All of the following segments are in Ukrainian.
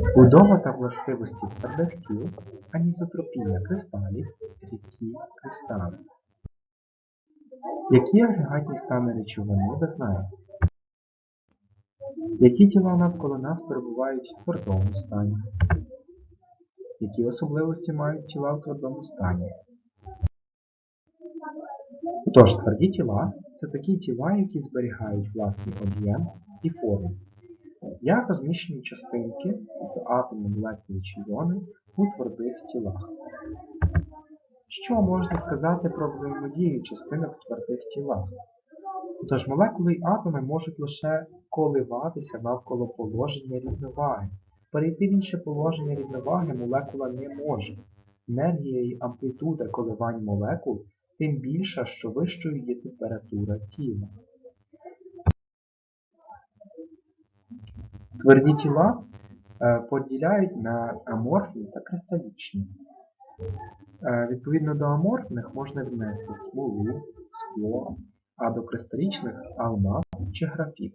Будова та властивості твердих анізотропія кристалів, рідкі кристали. Які агрегатні стани речовини ви знаєте? Які тіла навколо нас перебувають в твердому стані? Які особливості мають тіла в твердому стані? Тож, тверді тіла це такі тіла, які зберігають власний об'єм і форму. Як розміщені частинки, тобто атоми, молекули чи іони у твердих тілах. Що можна сказати про взаємодію частинок в твердих тілах? Тож молекули й атоми можуть лише коливатися навколо положення рівноваги. Перейти в інше положення рівноваги молекула не може. Енергія і амплітуда коливань молекул тим більша, що вищою є температура тіла. Тверді тіла е, поділяють на аморфні та кристалічні. Е, Відповідно до аморфних можна віднести смолу, скло, а до кристалічних алмаз чи графіт.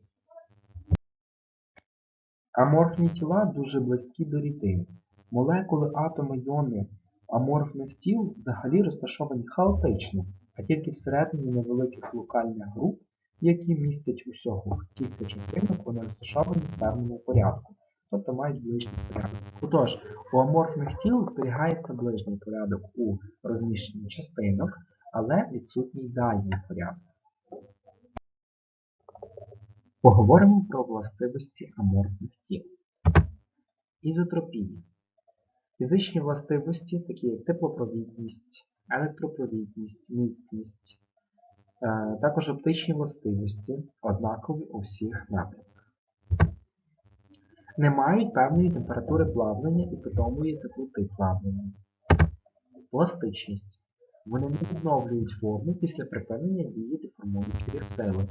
Аморфні тіла дуже близькі до рідини. Молекули, атоми, іони аморфних тіл взагалі розташовані хаотично, а тільки всередині невеликих локальних груп, які містять усього кілька частинок, вони розташовані в певному порядку, тобто мають ближній порядок. Отож, у аморфних тіл зберігається ближній порядок у розміщенні частинок, але відсутній дальній порядок. Поговоримо про властивості аморфних тіл. Ізотропії. Фізичні властивості, такі як теплопровідність, електропровідність, міцність, також оптичні властивості, однакові у всіх напрямках. Не мають певної температури плавлення і питомої теплоти плавлення. Пластичність. Вони не відновлюють форму після припинення дії деформуючої сили,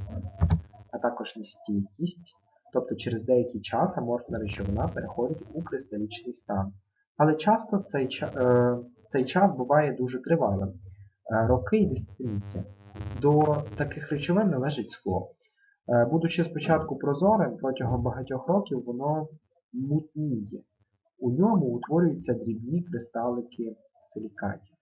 а також нестійкість, тобто через деякий час аморфна речовина переходить у кристалічний стан. Але часто цей, е, цей час буває дуже тривалим е, роки і десятиліття. До таких речовин належить скло. Е, будучи спочатку прозорим, протягом багатьох років воно мутніє. У ньому утворюються дрібні кристалики силікатів.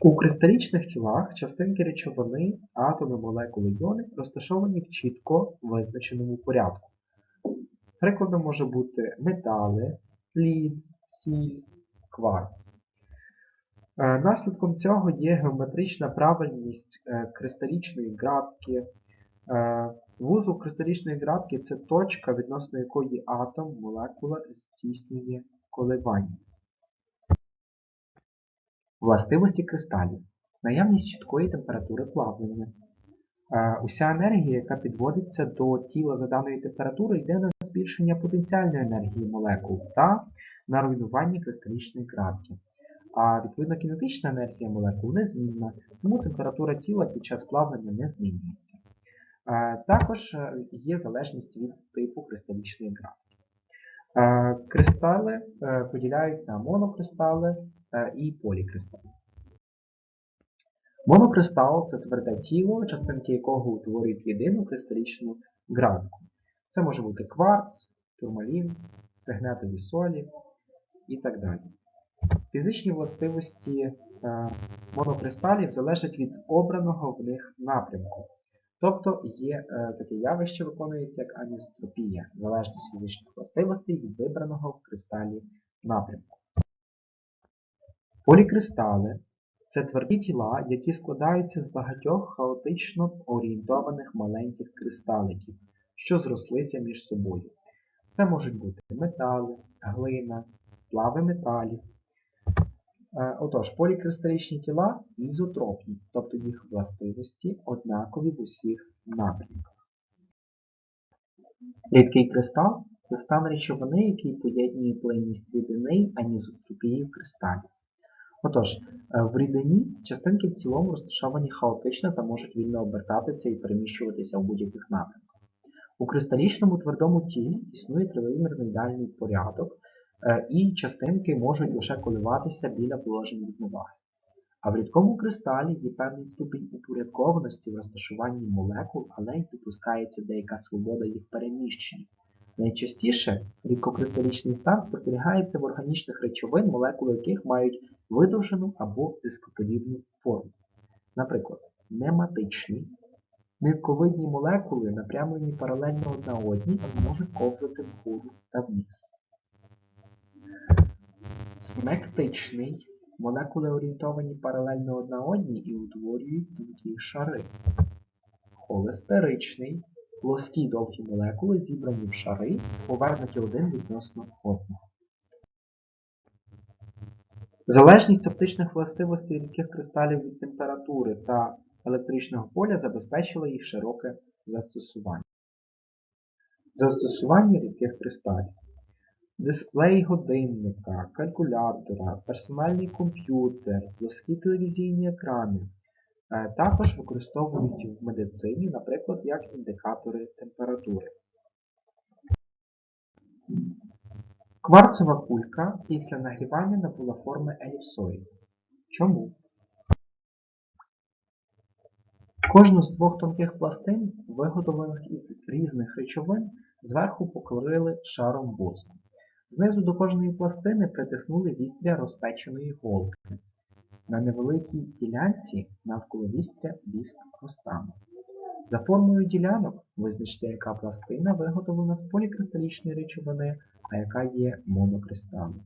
У кристалічних тілах частинки речовини, атоми, молекули, іони розташовані в чітко визначеному порядку. Прикладом може бути метали, лід, сіль, кварц. Е, Наслідком цього є геометрична правильність е, кристалічної градки. Е, Вузол кристалічної градки це точка, відносно якої атом, молекула здійснює коливання. Властивості кристалів. Наявність чіткої температури плавлення. Уся енергія, яка підводиться до тіла за даної температури, йде на збільшення потенціальної енергії молекул та на руйнування кристалічної градки. А відповідно кінетична енергія молекул незмінна, тому температура тіла під час плавлення не змінюється. Е, Також е, є залежність від типу кристалічної градки. Е, Кристали поділяють на монокристали і полікристали. Монокристал це тверде тіло, частинки якого утворюють єдину кристалічну градку. Це може бути кварц, турмалін, сегнетові солі і так далі. Фізичні властивості е, монокристалів залежать від обраного в них напрямку. Тобто є е, таке явище, виконується як анізотропія, залежність фізичних властивостей від вибраного в кристалі напрямку. Полікристали це тверді тіла, які складаються з багатьох хаотично орієнтованих маленьких кристаликів, що зрослися між собою. Це можуть бути метали, глина, сплави металів. Е, Отож, полікристалічні тіла ізотропні, тобто їх властивості однакові в усіх напрямках. Рідкий кристал це стан речовини, який поєднує плинність рідини анізотропію кристалів. Отож, е, в рідині частинки в цілому розташовані хаотично та можуть вільно обертатися і переміщуватися в будь-яких напрямках. У кристалічному твердому тілі існує тривимірний дальній порядок, і частинки можуть лише коливатися біля положень рівноваги. А в рідкому кристалі є певний ступінь упорядкованості в розташуванні молекул, але й допускається деяка свобода їх переміщення. Найчастіше рідкокристалічний стан спостерігається в органічних речовин, молекули яких мають видовжену або дископодібну форму. Наприклад, нематичні, нитковидні молекули напрямлені паралельно одна одній можуть ковзати вгору та вниз. Смектичний молекули орієнтовані паралельно одна одній і утворюють тонкі шари. Холестеричний плоскі довгі молекули зібрані в шари, повернуті один відносно одного. Залежність оптичних властивостей рідких кристалів від температури та електричного поля забезпечила їх широке застосування. Застосування рідких кристалів. Дисплей годинника, калькулятора, персональний комп'ютер, плоскі телевізійні екрани. Е, Також використовують в медицині, наприклад, як індикатори температури. Кварцева кулька після нагрівання набула форми еліпсоїду. Чому? Кожну з двох тонких пластин, виготовлених із різних речовин, зверху покрили шаром воску. Знизу до кожної пластини притиснули вістря розпеченої голки. На невеликій ділянці навколо вістря віск розтану. За формою ділянок визначте, яка пластина виготовлена з полікристалічної речовини, а яка є монокристалом.